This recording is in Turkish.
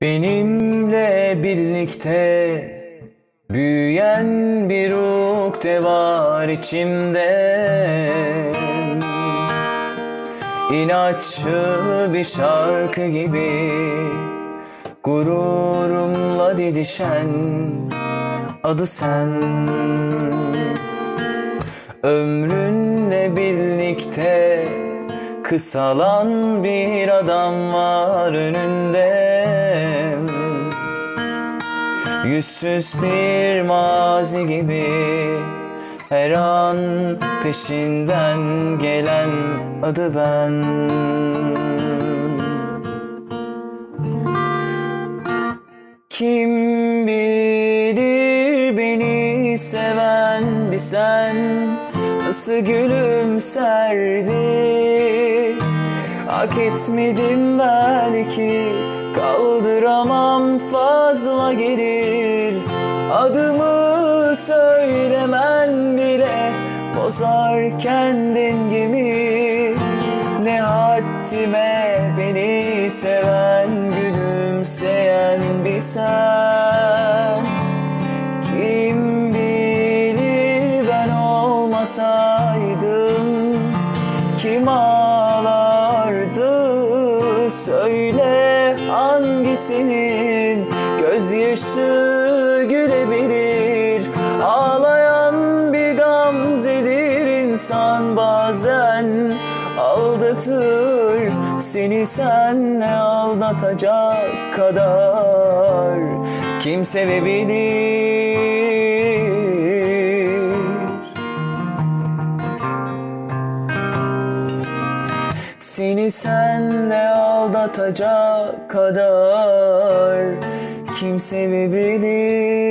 Benimle birlikte büyüyen bir ukde var içimde. İnatçı bir şarkı gibi Gururumla didişen adı sen. Ömrünle birlikte kısalan bir adam var önünde. Yüzsüz bir mazi gibi her an peşinden gelen adı ben. Kim bilir beni seven bir sen Nasıl gülümserdi? Hak etmedim belki Kaldıramam fazla gelir. Adımı söylemen bile Bozarken dengemi Ne haddime beni seven Gülümseyen bir sen. Kim bilir ben olmasaydım Kim ağlardı? Söyle hangisinin? Gözyaşı gülebilir. Ağlayan bir gamzedir insan bazen. Aldatır Seni senle aldatacak kadar? Kim sevebilir Seni senle aldatacak kadar kim sevebilir?